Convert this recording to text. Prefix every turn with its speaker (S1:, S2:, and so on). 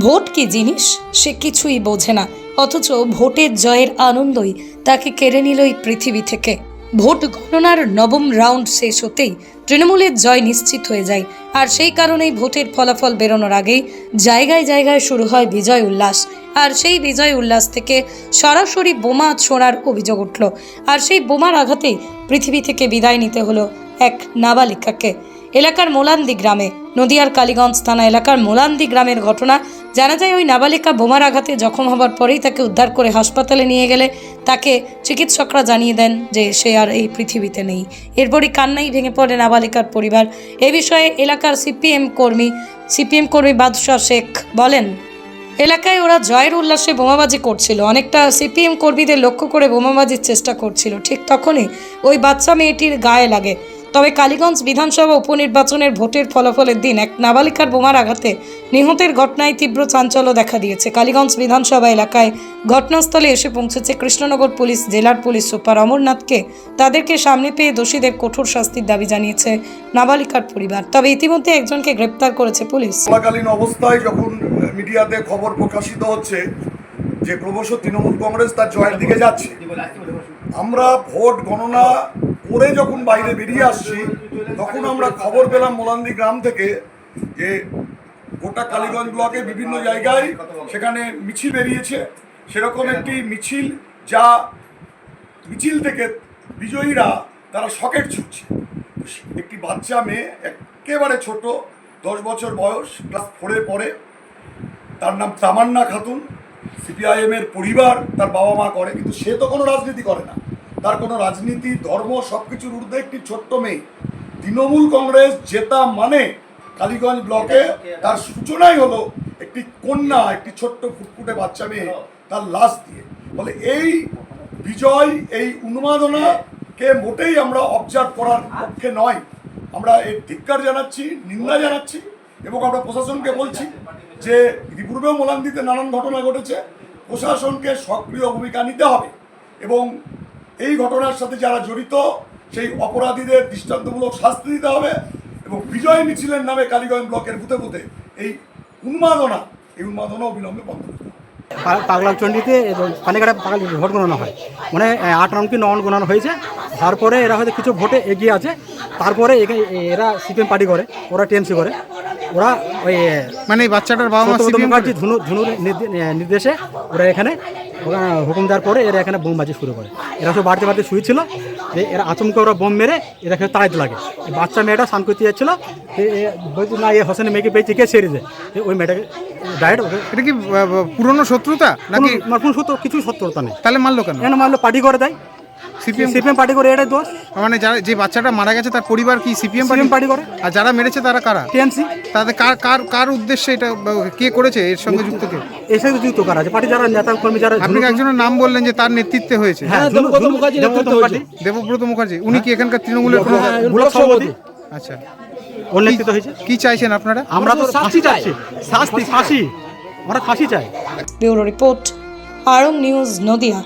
S1: Vote কি জিনিস? সে কিছুই বোঝে না। অথচ ভোটের জয়ের আনন্দই তাকে কেড়ে নিল এই পৃথিবী থেকে। ভোট গণনার নবম রাউন্ড শেষ হতেই তৃণমূলের জয় নিশ্চিত হয়ে যায়। আর সেই কারণেই ভোটের ফলাফল বেরোনোর আগেই জায়গায় জায়গায় শুরু হয় বিজয় উল্লাস। আর সেই বিজয় উল্লাস থেকে সরাসরি বোমা ছোঁড়ার অভিযোগ উঠল। আর সেই বোমার আঘাতেই পৃথিবী থেকে বিদায় নিতে হলো এক নাবালিকাকে। এলাকার মোলান্দি গ্রামে নদিয়ার কালীগঞ্জ থানা এলাকার মোলান্দি গ্রামের ঘটনা। জানা যায়, ওই নাবালিকা বোমার আঘাতে জখম হবার পরেই তাকে উদ্ধার করে হাসপাতালে নিয়ে গেলে। তাকে চিকিৎসকরা জানিয়ে দেন যে সে আর এই পৃথিবীতে নেই। এরপরই কান্নাই ভেঙে পড়ে নাবালিকার পরিবার। এ বিষয়ে এলাকার সিপিএম কর্মী সিপিএম কর্মী বাদশাহ শেখ বলেন, এলাকায় ওরা জয়ের উল্লাসে বোমাবাজি করছিল। অনেকটা সিপিএম কর্মীদের লক্ষ্য করে বোমাবাজির চেষ্টা করছিল। ঠিক তখনই ওই বাচ্চা মেয়েটির গায়ে লাগে। তবে কালীগঞ্জ বিধানসভা উপনির্বাচনের ভোটের ফলাফলের দিন এক নাবালিকার বোমার আঘাতে নিহতের ঘটনায় তীব্র চাঞ্চল্য দেখা দিয়েছে। কালীগঞ্জ বিধানসভা এলাকায় ঘটনাস্থলে এসে পৌঁছেছে কৃষ্ণনগর পুলিশ, জেলার পুলিশ সুপার অমরনাথকে। তাদেরকে সামনে পেয়ে দোষীদের কঠোর শাস্তির দাবি জানিয়েছে নাবালিকার পরিবার। তবে ইতিমধ্যে একজনকে গ্রেপ্তার করেছে পুলিশ।
S2: চলাকালীন অবস্থায় যখন মিডিয়াতে খবর প্রকাশিত হচ্ছে যে ক্রমশ তৃণমূল কংগ্রেস তার জয়ের দিকে যাচ্ছে, আমরা ভোট গণনা করে যখন বাইরে বেরিয়ে আসছি, তখন আমরা খবর পেলাম মোলান্দি গ্রাম থেকে যে গোটা কালীগঞ্জ ব্লকে বিভিন্ন জায়গায় সেখানে মিছিল বেরিয়েছে। সেরকম একটি মিছিল যা মিছিল থেকে বিজয়ীরা তারা সকেট ছুটছে। একটি বাচ্চা মেয়ে, একেবারে ছোট, দশ বছর বয়স, ক্লাস ফোরে পড়ে। তার নাম তামান্না খাতুন। সিপিআইএমের পরিবার, তার বাবা মা করে, কিন্তু সে তো কোনো রাজনীতি করে না। তার কোনো রাজনীতি ধর্ম সব কিছুর ঊর্ধ্বে একটি ছোট্ট মেয়ে। তৃণমূল কংগ্রেস জেতা মানে কালীগঞ্জ ব্লকে তার সূচনাই হলো একটি কন্যা একটি ছোট্ট ফুটফুটে বাচ্চা মেয়ে তার লাশ দিয়ে। ফলে এই বিজয় এই উন্মাদনাকে মোটেই আমরা অবজার্ভ করার পক্ষে নয়। আমরা এর ধিক্কার জানাচ্ছি নিন্দা জানাচ্ছি এবং আমরা প্রশাসনকে বলছি যে ইতিপূর্বেও মোলান্দিতে নানান ঘটনা ঘটেছে। প্রশাসনকে সক্রিয় ভূমিকা নিতে হবে এবং এই ঘটনার সাথে যারা জড়িত, সেই অপরাধীদের দৃষ্টান্তমূলক শাস্তি দিতে হবে এবং বিজয় মিছিলের নামে কালীগঞ্জ ব্লকের বুথে বুথে এই উন্মাদনা এই উন্মাদনা অবিলম্বে বন্ধ করতে হবে।
S3: পাগলাম চণ্ডীতে পানিঘাটে পাগল ভোট গণনা হয়। মানে আট রাউন্ড কি ন রাউন্ড গণনা হয়েছে। তারপরে এরা হয়তো কিছু ভোটে এগিয়ে আছে। তারপরে এরা সিপিএম পার্টি করে, ওরা টিএমসি করে। ওরা ওই
S4: মানে বাচ্চাটার বাবা মা সিপিএম
S3: মুখার্জি ধুনু ধুনুর নির্দে- নির্দেশে ওরা এখানে হুকুম দেওয়ার পরে এরা এখানে বোমবাজি শুরু করে। এরা সব বাড়িতে বাড়িতে শুয়েছিল যে এরা আচমকা ওরা বোম মেরে এরা খেয়ে তাড়াইতে লাগে। বাচ্চা মেয়েটা স্নান করতে যাচ্ছিল না এ হোসেন মেয়েকে পেয়েছে কে ছেড়ে দেয় ওই মেয়েটাকে ওকে
S4: এটা কি পুরনো শত্রুতা? নাকি
S3: কোনো- না, কোনো সত্য কিছু সত্যতা নেই।
S4: তাহলে মারলো কেন?
S3: কেন মানলো পার্টি করে দেয়।
S4: সিপিএম
S3: সিপিএম পার্টি করে এটাই দোষ।
S4: মানে যারা যে বাচ্চাটা মারা গেছে তার পরিবার কি সিপিএম
S3: সিপিএম পার্টি? করে।
S4: আর যারা মেরেছে তারা কারা?
S3: টিএমসি।
S4: তাদের কার কার কার উদ্দেশ্যে এটা কে করেছে এর সঙ্গে যুক্ত কে?
S3: এসে যুক্ত কারা আছে? পার্টি যারা নেতা কর্মী যারা
S4: আপনি একজনের নাম বললেন যে তার নেতৃত্বে হয়েছে?
S3: হ্যাঁ দেবব্রত মুখার্জি দেবব্রত
S4: দেবব্রত মুখার্জি উনি কি এখানকার তৃণমূলের
S3: ব্লক সভাপতি।
S4: আচ্ছা।
S3: নেতৃত্ব হয়েছে।
S4: কি চাইছেন আপনারা?
S3: আমরা তো ফাঁসি চাচ্ছি শাস্তি ফাঁসি। আমরা ফাঁসি চাই।
S1: Bureau report Arong news Nadia.